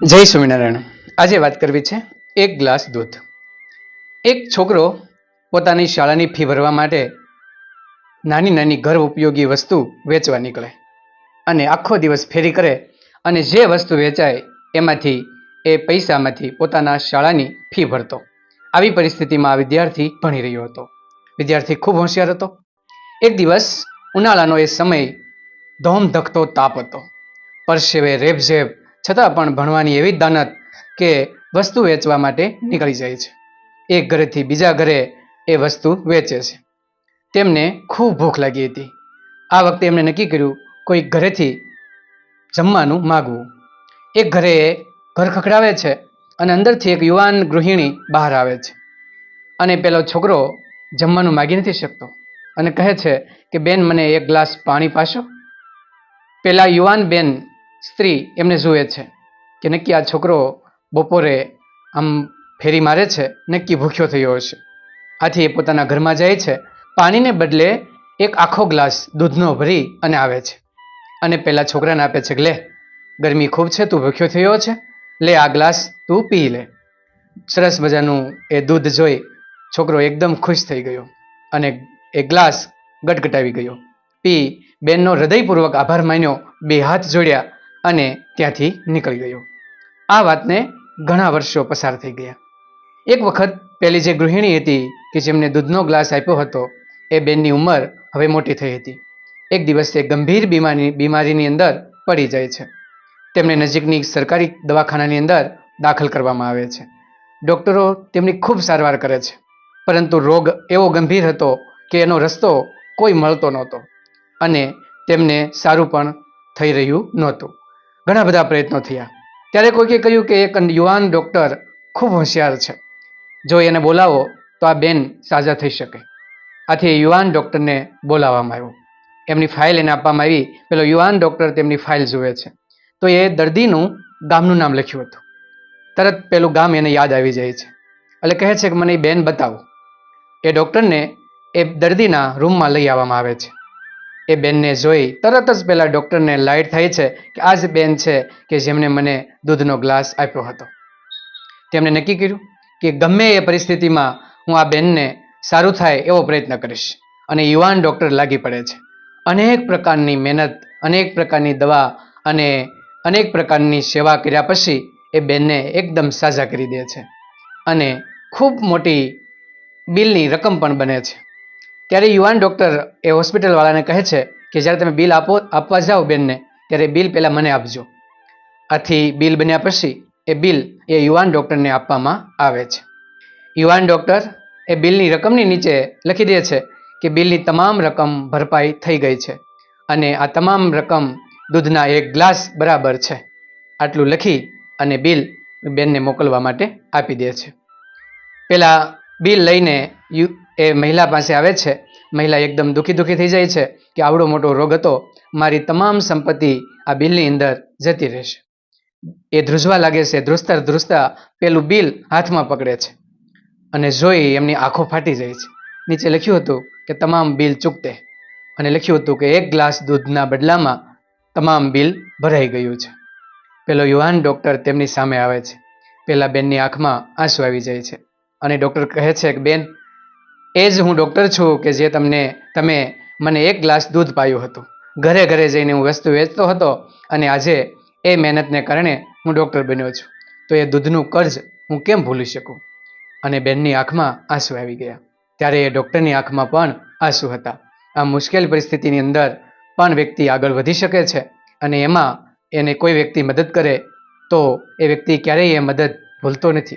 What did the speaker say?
જય સ્વામિનારાયણ. આજે વાત કરવી છે એક ગ્લાસ દૂધ. એક છોકરો પોતાની શાળાની ફી ભરવા માટે નાની નાની ઘર ઉપયોગી વસ્તુ વેચવા નીકળે અને આખો દિવસ ફેરી કરે અને જે વસ્તુ વેચાય એમાંથી એ પૈસામાંથી પોતાના શાળાની ફી ભરતો. આવી પરિસ્થિતિમાં આ વિદ્યાર્થી ભણી રહ્યો હતો. વિદ્યાર્થી ખૂબ હોશિયાર હતો. એક દિવસ ઉનાળાનો એ સમય ધોમ ધકતો તાપ હતો. પરસેવે રેબઝેબ છતાં પણ ભણવાની એવી દાનત કે વસ્તુ વેચવા માટે નીકળી જાય છે. એક ઘરેથી બીજા ઘરે એ વસ્તુ વેચે છે. તેમને ખૂબ ભૂખ લાગી હતી. આ વખતે એમણે નક્કી કર્યું, કોઈ ઘરેથી જમવાનું માગવું. એક ઘરે ઘર ખખડાવે છે અને અંદરથી એક યુવાન ગૃહિણી બહાર આવે છે. અને પેલો છોકરો જમવાનું માગી નથી શકતો અને કહે છે કે, બેન, મને એક ગ્લાસ પાણી પાશો. પેલા યુવાન બેન સ્ત્રી એમને જુએ છે કે નક્કી આ છોકરો બપોરે આમ ફેરી મારે છે, નક્કી ભૂખ્યો થયો હશે. આથી એ પોતાના ઘરમાં જાય છે, પાણીને બદલે એક આખો ગ્લાસ દૂધનો ભરી અને આવે છે. અને પેલા છોકરાને આપે છે કે લે, ગરમી ખૂબ છે, તું ભૂખ્યો થયો છે, લે આ ગ્લાસ તું પી લે. સરસ મજાનું એ દૂધ જોઈ છોકરો એકદમ ખુશ થઈ ગયો અને એ ગ્લાસ ગટગટાવી ગયો. પી બેનનો હૃદયપૂર્વક આભાર માન્યો, બે હાથ જોડ્યા અને ત્યાંથી નીકળી ગયો. આ વાતને ઘણા વર્ષો પસાર થઈ ગયા. એક વખત પહેલી જે ગૃહિણી હતી કે જેમને દૂધનો ગ્લાસ આપ્યો હતો, એ બેનની ઉંમર હવે મોટી થઈ હતી. એક દિવસ તે ગંભીર બીમારી, બીમારીની અંદર પડી જાય છે. તેમને નજીકની સરકારી દવાખાનાની અંદર દાખલ કરવામાં આવે છે. ડૉક્ટરો તેમની ખૂબ સારવાર કરે છે. પરંતુ રોગ એવો ગંભીર હતો કે એનો રસ્તો કોઈ મળતો નહોતો. અને તેમને સારું પણ થઈ રહ્યું નહોતું. ઘણા બધા પ્રયત્નો થયા. ત્યારે કોઈકે કહ્યું કે એક યુવાન ડૉક્ટર ખૂબ હોશિયાર છે. જો એને બોલાવો, તો આ બેન સાજા થઈ શકે. આથી યુવાન ડૉક્ટરને બોલાવવામાં આવ્યો. એમની ફાઇલ એને આપવામાં આવી. પેલો યુવાન ડૉક્ટર તેમની ફાઇલ જુએ છે. તો એ દર્દીનું ગામનું નામ લખ્યું હતું. તરત પેલું ગામ એને યાદ આવી જાય છે. એટલે કહે છે કે મને એ બેન બતાવો. એ ડૉક્ટરને એ દર્દીના રૂમમાં લઈ આવવામાં આવે છે. એ બેનને જોઈ તરત જ પહેલાં ડૉક્ટરને લાઇટ થાય છે કે આ જ બેન છે કે જેમણે મને દૂધનો ગ્લાસ આપ્યો હતો. તેમણે નક્કી કર્યું કે ગમે એ પરિસ્થિતિમાં હું આ બેનને સારું થાય એવો પ્રયત્ન કરીશ અને યુવાન ડૉક્ટર લાગી પડે છે. અનેક પ્રકારની મહેનત, અનેક પ્રકારની દવા અને અનેક પ્રકારની સેવા કર્યા પછી એ બેનને એકદમ સાજા કરી દે છે અને ખૂબ મોટી બિલની રકમ પણ બને છે. ત્યારે યુવાન ડૉક્ટર એ હોસ્પિટલવાળાને કહે છે કે જ્યારે તમે બિલ આપો, આપવા જાઓ બેનને, ત્યારે બિલ પહેલાં મને આપજો. આથી બિલ બન્યા પછી એ બિલ એ યુવાન ડૉક્ટરને આપવામાં આવે છે. યુવાન ડૉક્ટર એ બિલની રકમની નીચે લખી દે છે કે બિલની તમામ રકમ ભરપાઈ થઈ ગઈ છે અને આ તમામ રકમ દૂધના એક ગ્લાસ બરાબર છે. આટલું લખી અને બિલ બેનને મોકલવા માટે આપી દે છે. પેલા બિલ લઈને યુ એ મહિલા પાસે આવે છે. મહિલા એકદમ દુઃખી દુઃખી થઈ જાય છે કે આવડો મોટો રોગ હતો. મારી તમામ સંપત્તિ આ બિલની અંદર જતી રહેશે. એ ધ્રુજવા લાગે છે, ધ્રુજતા ધ્રુજતા પેલું બિલ હાથમાં પકડે છે અને જોઈ એમની આંખો ફાટી જાય છે. નીચે લખ્યું હતું કે તમામ બિલ ચૂકતે અને લખ્યું હતું કે એક ગ્લાસ દૂધના બદલામાં તમામ બિલ ભરાઈ ગયું છે. પેલો યુવાન ડૉક્ટર તેમની સામે આવે છે. પેલા બેનની આંખમાં આંસુ આવી જાય છે અને ડૉક્ટર કહે છે કે, બેન એ જ હું ડૉક્ટર છું કે જે તમને, તમે મને એક ગ્લાસ દૂધ પાયું હતું. ઘરે ઘરે જઈને હું વસ્તુ વેચતો હતો અને આજે એ મહેનતને કારણે હું ડૉક્ટર બન્યો છું. તો એ દૂધનું કર્જ હું કેમ ભૂલી શકું? અને બેનની આંખમાં આંસુ આવી ગયા. ત્યારે એ ડૉક્ટરની આંખમાં પણ આંસુ હતા. આ મુશ્કેલ પરિસ્થિતિની અંદર પણ વ્યક્તિ આગળ વધી શકે છે અને એમાં એને કોઈ વ્યક્તિ મદદ કરે તો એ વ્યક્તિ ક્યારેય એ મદદ ભૂલતો નથી.